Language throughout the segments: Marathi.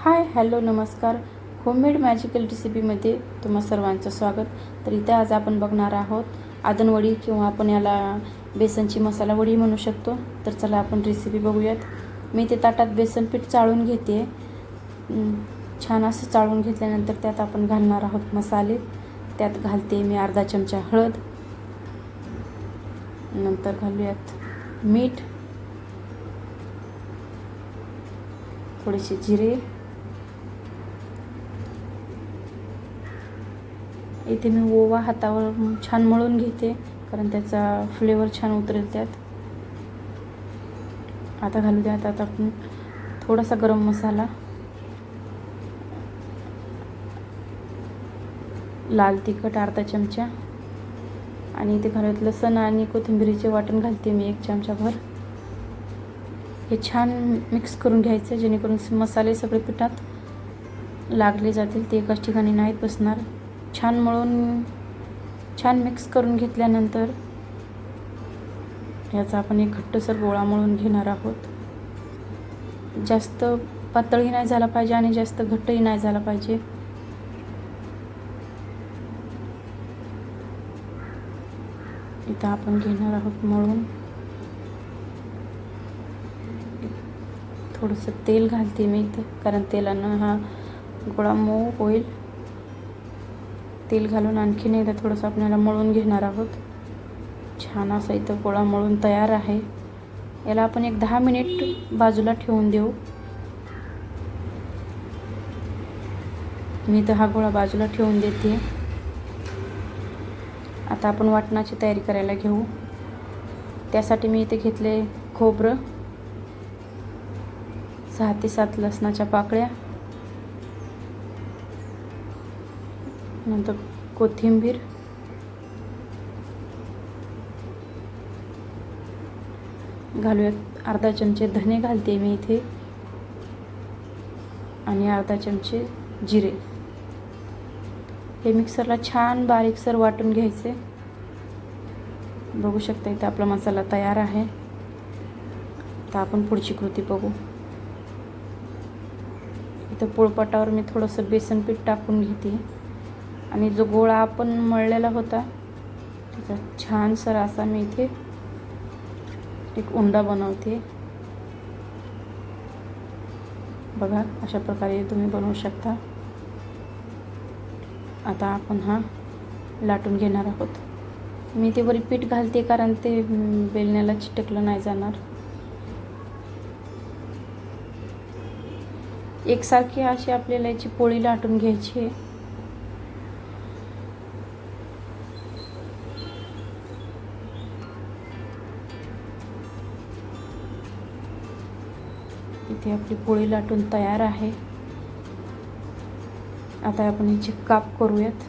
हाय हॅलो नमस्कार. होममेड मॅजिकल रेसिपीमध्ये तुम्हा सर्वांचं स्वागत. तर इथे आज आपण बघणार आहोत आदनवडी किंवा आपण याला बेसनची मसाला वडी म्हणू शकतो. तर चला आपण रेसिपी बघूयात. मी ते ताटात बेसन पीठ चाळून घेते. छान असं चाळून घेतल्यानंतर त्यात आपण घालणार आहोत मसाले. त्यात घालते मी अर्धा चमचा हळद. नंतर घालूयात मीठ. थोडेसे जिरे. इथे मी ओवा हातावर छान मळून घेते कारण त्याचा फ्लेवर छान उतरेल त्यात. आता घालू द्या आता आपण थोडासा गरम मसाला. लाल तिखट अर्धा चमचा. आणि इथे घालत लसण आणि कोथिंबिरीचे वाटण घालते मी एक चमचाभर. हे छान मिक्स करून घ्यायचं जेणेकरून मसाले सगळे पिठात लागले जातील ते एकाच ठिकाणी नाहीत बसणार. छान मळून छान मिक्स करून घेतल्यानंतर याचा आपण एक घट्टसर गोळा मळून घेणार आहोत. जास्त पातळही नाही झाला पाहिजे आणि जास्त घट्टही नाही झाला पाहिजे. इथं आपण घेणार आहोत मळून. थोडंसं तेल घालते मी इथं कारण तेलानं हा गोळा मऊ होईल. तेल घालून आणखीन एकदा थोडंसं आपल्याला मळून घेणार आहोत. छान असा इथं गोळा मळून तयार आहे. याला आपण एक दहा मिनिट बाजूला ठेवून देऊ. मी तर हा गोळा बाजूला ठेवून देते. आता आपण वाटणाची तयारी करायला घेऊ. त्यासाठी मी इथे घेतले खोबरं सहा ते सात लसणाच्या पाकळ्या नंतर कोथिंबीर. घालूयात अर्धा चमचे धने घालते मी इथे. आणि अर्धा चमचे जिरे. हे मिक्सरला छान बारीकसर वाटून घ्यायचे. बघू शकता इथे आपला मसाला तयार आहे. तर आपण पुढची कृती बघू. इथं पोळपाटावर मी थोडंसं बेसन पीठ टाकून घेते. आणि जो गोळा आपण मळलेला होता त्याचा छानसर असा मी इथे एक उंडा बनवते. बघा अशा प्रकारे तुम्ही बनवू शकता. आता आपण हा लाटून घेणार आहोत. मी ते वरी पीठ घालते कारण ते बेलण्याला चिटकलं नाही जाणार. एकसारखी अशी आपल्याला याची पोळी लाटून घ्यायची आहे. इथे आपली पोळी लाटून तयार आहे. आता आपण याचे काप करूयात.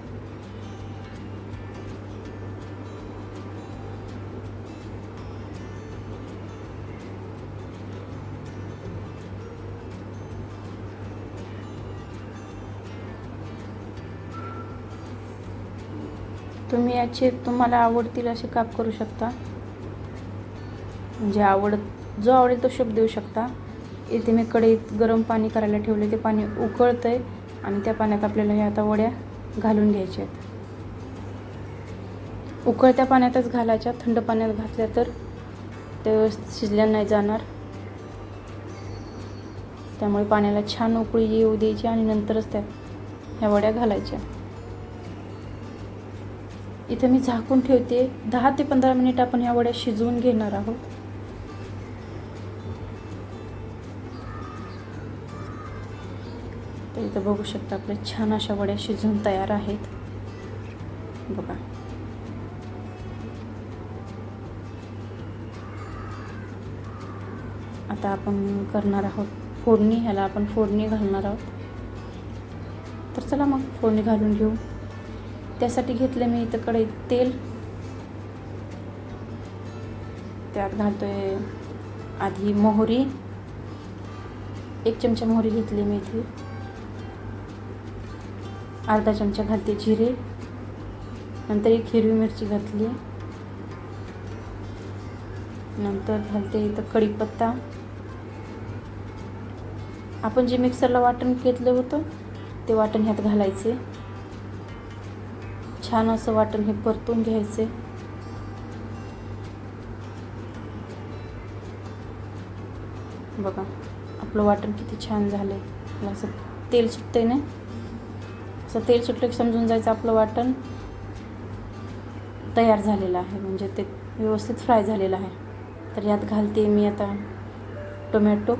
तुम्ही याचे तुम्हाला आवडतील असे काप करू शकता. म्हणजे आवड जो आवडेल तो शब्द देऊ शकता. इथे मी कढईत गरम पाणी करायला ठेवले ते पाणी उकळतं आहे आणि त्या पाण्यात आपल्याला ह्या आता वड्या घालून घ्यायच्या आहेत. उकळत्या पाण्यातच घालायच्या थंड पाण्यात घातल्या तर ते व्यवस्थित शिजल्या नाही जाणार. त्यामुळे पाण्याला छान उकळी येऊ द्यायची आणि नंतरच त्या ह्या वड्या घालायच्या. इथं मी झाकून ठेवते. दहा ते पंधरा मिनिट आपण ह्या वड्या शिजवून घेणार आहोत. तर इथं बघू शकता आपल्या छान अशा वड्या शिजून तयार आहेत. बघा. आता आपण करणार आहोत फोडणी. ह्याला आपण फोडणी घालणार आहोत. तर चला मग फोडणी घालून घेऊ. त्यासाठी घेतलं मी इथं कढईत तेल. त्यात घालतोय आधी मोहरी. एक चमचा मोहरी घेतली मी इथे. अर्धा चमचा घालते जिरे. नंतर एक हिरवी मिरची घातली. नंतर घालते इथं कढीपत्ता. आपण जे मिक्सरला वाटण घेतलं होतं ते वाटण ह्यात घालायचे. छान असं वाटण हे परतून घ्यायचे. बघा आपलं वाटण किती छान झालं आहे असं तेल सुटतंय ना? असं तेल सुटलं की समजून जायचं आपलं वाटण तयार झालेलं आहे. म्हणजे ते व्यवस्थित फ्राय झालेलं आहे. तर यात घालते मी आता टोमॅटो.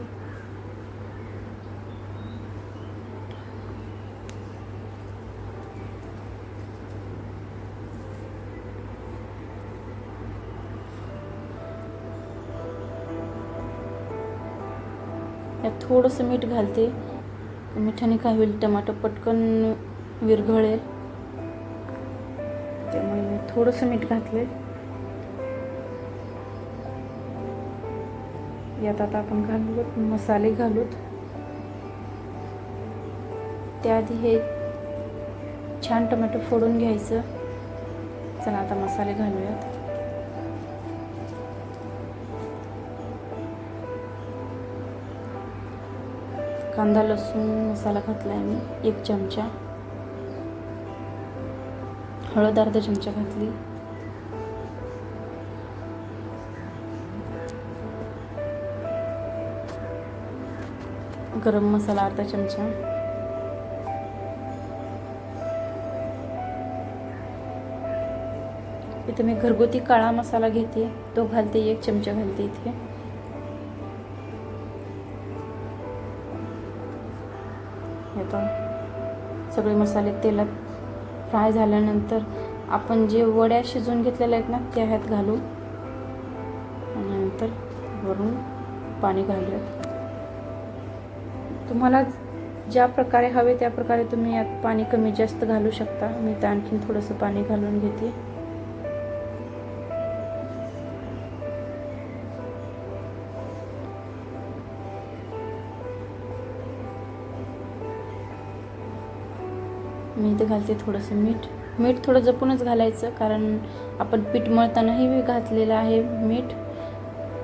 यात थोडंसं मीठ घालते. मिठाने काय होईल टमाटो पटकन विरघळेल. त्यामुळे मी थोडंसं मीठ घातले यात आता आपण घालूत मसाले घालूत. त्याआधी हे छान टोमॅटो फोडून घ्यायचं. चला आता मसाले घालूयात. कांदा लसूण मसाला घातला आहे मी एक चमचा. हळद अर्धा चमचा घातली. गरम मसाला अर्धा चमचा. इथे मी घरगुती काळा मसाला घेते. तो घालते एक चमचा घालते इथे. आता सगळे मसाले तेलात फ्राय झाल्यानंतर आपण जे वड्या शिजवून घेतलेल्या आहेत ना त्या ह्यात घालू आणि नंतर वरून पाणी घालूयात. तुम्हाला ज्या प्रकारे हवे त्या प्रकारे तुम्ही यात पाणी कमी जास्त घालू शकता. मी तर आणखीन थोडंसं पाणी घालून घेते. मी इथे घालते थोडंसं मीठ. मीठ थोडं जपूनच घालायचं कारण आपण पीठ मळतानाही घातलेलं आहे मीठ.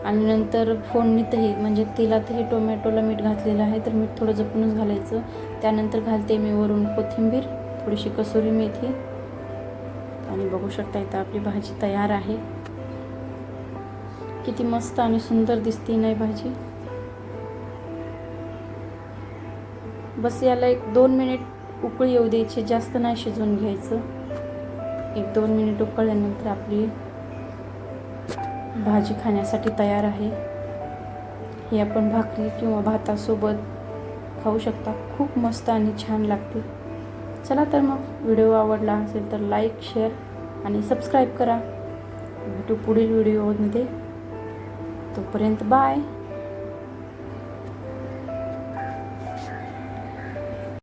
आणि नंतर फोडणीतही म्हणजे तेलातही टोमॅटोला मीठ घातलेलं आहे तर मीठ थोडं जपूनच घालायचं. त्यानंतर घालते मी वरून कोथिंबीर थोडीशी कसुरी मेथी. आणि बघू शकता इथं आपली भाजी तयार आहे. किती मस्त आणि सुंदर दिसते नाही भाजी. बस याला एक दोन मिनिट उकळी येऊ द्यायची जास्त नाही शिजवून घ्यायचं. एक दोन मिनिट उकळल्यानंतर आपली भाजी खाण्यासाठी तयार आहे. ही आपण भाकरी किंवा भातासोबत खाऊ शकता. खूप मस्त आणि छान लागते. चला तर मग व्हिडिओ आवडला असेल तर लाईक शेअर आणि सबस्क्राईब करा. भेटू पुढील व्हिडिओमध्ये. तोपर्यंत बाय.